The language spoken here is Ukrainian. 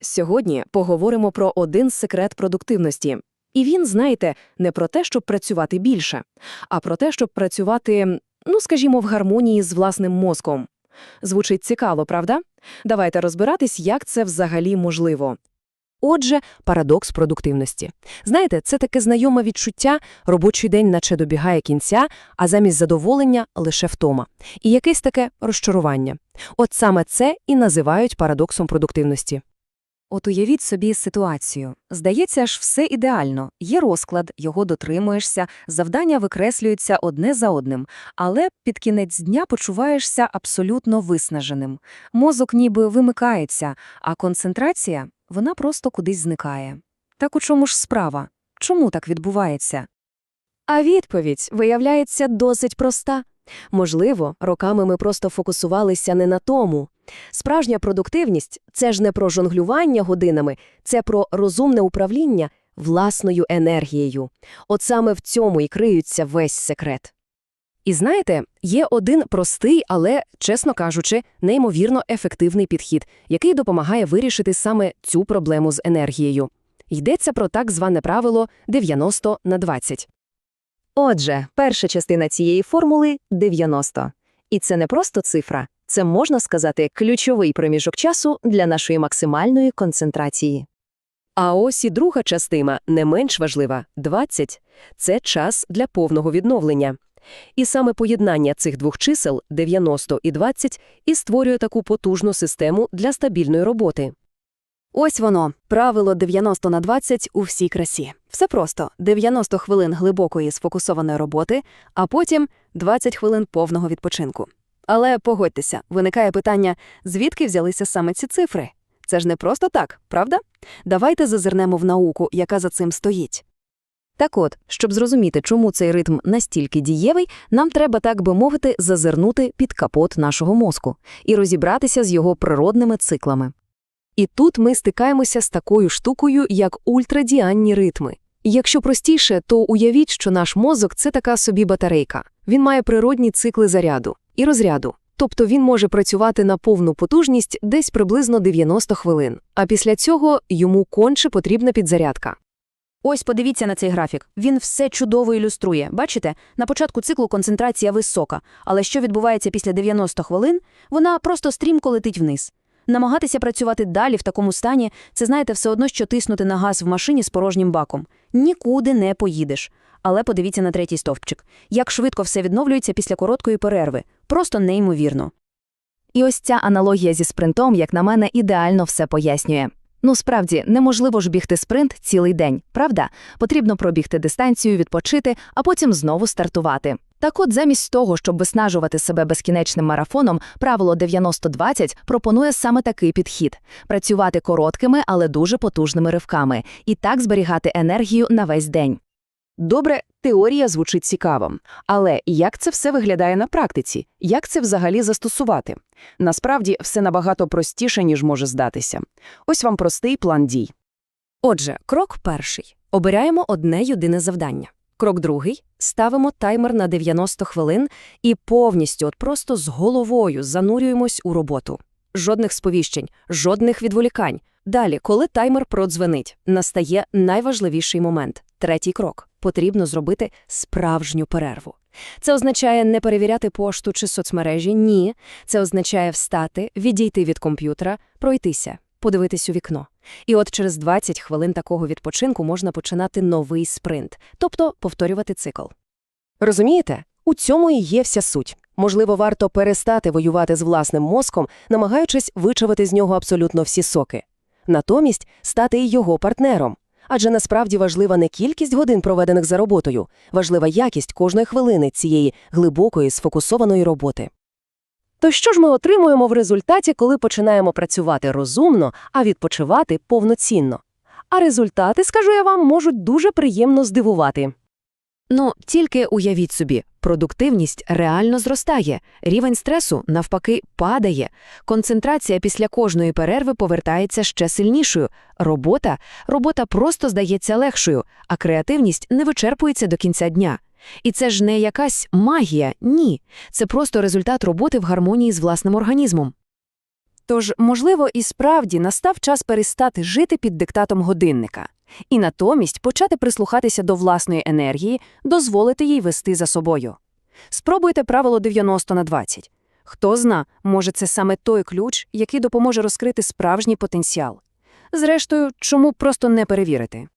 Сьогодні поговоримо про один секрет продуктивності. І він, знаєте, не про те, щоб працювати більше, а про те, щоб працювати, ну, скажімо, в гармонії з власним мозком. Звучить цікаво, правда? Давайте розбиратись, як це взагалі можливо. Отже, парадокс продуктивності. Знаєте, це таке знайоме відчуття, робочий день наче добігає кінця, а замість задоволення – лише втома. І якесь таке розчарування. От саме це і називають парадоксом продуктивності. От уявіть собі ситуацію. Здається ж, все ідеально. Є розклад, його дотримуєшся, завдання викреслюються одне за одним, але під кінець дня почуваєшся абсолютно виснаженим. Мозок ніби вимикається, а концентрація, вона просто кудись зникає. Так у чому ж справа? Чому так відбувається? А відповідь, виявляється, досить проста. Можливо, роками ми просто фокусувалися не на тому. Справжня продуктивність – це ж не про жонглювання годинами, це про розумне управління власною енергією. От саме в цьому і криється весь секрет. І знаєте, є один простий, але, чесно кажучи, неймовірно ефективний підхід, який допомагає вирішити саме цю проблему з енергією. Йдеться про так зване правило 90 на 20. Отже, перша частина цієї формули – 90. І це не просто цифра, це, можна сказати, ключовий проміжок часу для нашої максимальної концентрації. А ось і друга частина, не менш важлива – 20 – це час для повного відновлення. І саме поєднання цих двох чисел – 90 і 20 – і створює таку потужну систему для стабільної роботи. Ось воно, правило 90 на 20 у всій красі. Все просто – 90 хвилин глибокої сфокусованої роботи, а потім 20 хвилин повного відпочинку. Але погодьтеся, виникає питання, звідки взялися саме ці цифри? Це ж не просто так, правда? Давайте зазирнемо в науку, яка за цим стоїть. Так от, щоб зрозуміти, чому цей ритм настільки дієвий, нам треба, так би мовити, зазирнути під капот нашого мозку і розібратися з його природними циклами. І тут ми стикаємося з такою штукою, як ультрадіанні ритми. Якщо простіше, то уявіть, що наш мозок – це така собі батарейка. Він має природні цикли заряду і розряду. Тобто він може працювати на повну потужність десь приблизно 90 хвилин, а після цього йому конче потрібна підзарядка. Ось подивіться на цей графік. Він все чудово ілюструє. Бачите, на початку циклу концентрація висока, але що відбувається після 90 хвилин, вона просто стрімко летить вниз. Намагатися працювати далі в такому стані це, знаєте, все одно, що тиснути на газ в машині з порожнім баком. Нікуди не поїдеш. Але подивіться на третій стовпчик. Як швидко все відновлюється після короткої перерви. Просто неймовірно. І ось ця аналогія зі спринтом, як на мене, ідеально все пояснює. Ну, справді, неможливо ж бігти спринт цілий день, правда? Потрібно пробігти дистанцію, відпочити, а потім знову стартувати. Так от, замість того, щоб виснажувати себе безкінечним марафоном, правило 90-20 пропонує саме такий підхід – працювати короткими, але дуже потужними ривками, і так зберігати енергію на весь день. Добре, теорія звучить цікаво. Але як це все виглядає на практиці? Як це взагалі застосувати? Насправді, все набагато простіше, ніж може здатися. Ось вам простий план дій. Отже, крок перший. Обираємо одне єдине завдання. Крок другий. Ставимо таймер на 90 хвилин і повністю, от просто з головою занурюємось у роботу. Жодних сповіщень, жодних відволікань. Далі, коли таймер продзвенить, настає найважливіший момент – третій крок. Потрібно зробити справжню перерву. Це означає не перевіряти пошту чи соцмережі, ні. Це означає встати, відійти від комп'ютера, пройтися, подивитись у вікно. І от через 20 хвилин такого відпочинку можна починати новий спринт, тобто повторювати цикл. Розумієте? У цьому і є вся суть. Можливо, варто перестати воювати з власним мозком, намагаючись вичавити з нього абсолютно всі соки. Натомість стати й його партнером. Адже насправді важлива не кількість годин, проведених за роботою, важлива якість кожної хвилини цієї глибокої, сфокусованої роботи. То що ж ми отримуємо в результаті, коли починаємо працювати розумно, а відпочивати повноцінно? А результати, скажу я вам, можуть дуже приємно здивувати. Ну, тільки уявіть собі, продуктивність реально зростає, рівень стресу, навпаки, падає, концентрація після кожної перерви повертається ще сильнішою, робота, робота просто здається легшою, а креативність не вичерпується до кінця дня. І це ж не якась магія, ні. Це просто результат роботи в гармонії з власним організмом. Тож, можливо, і справді настав час перестати жити під диктатом годинника і натомість почати прислухатися до власної енергії, дозволити їй вести за собою. Спробуйте правило 90 на 20. Хто зна, може, це саме той ключ, який допоможе розкрити справжній потенціал. Зрештою, чому просто не перевірити?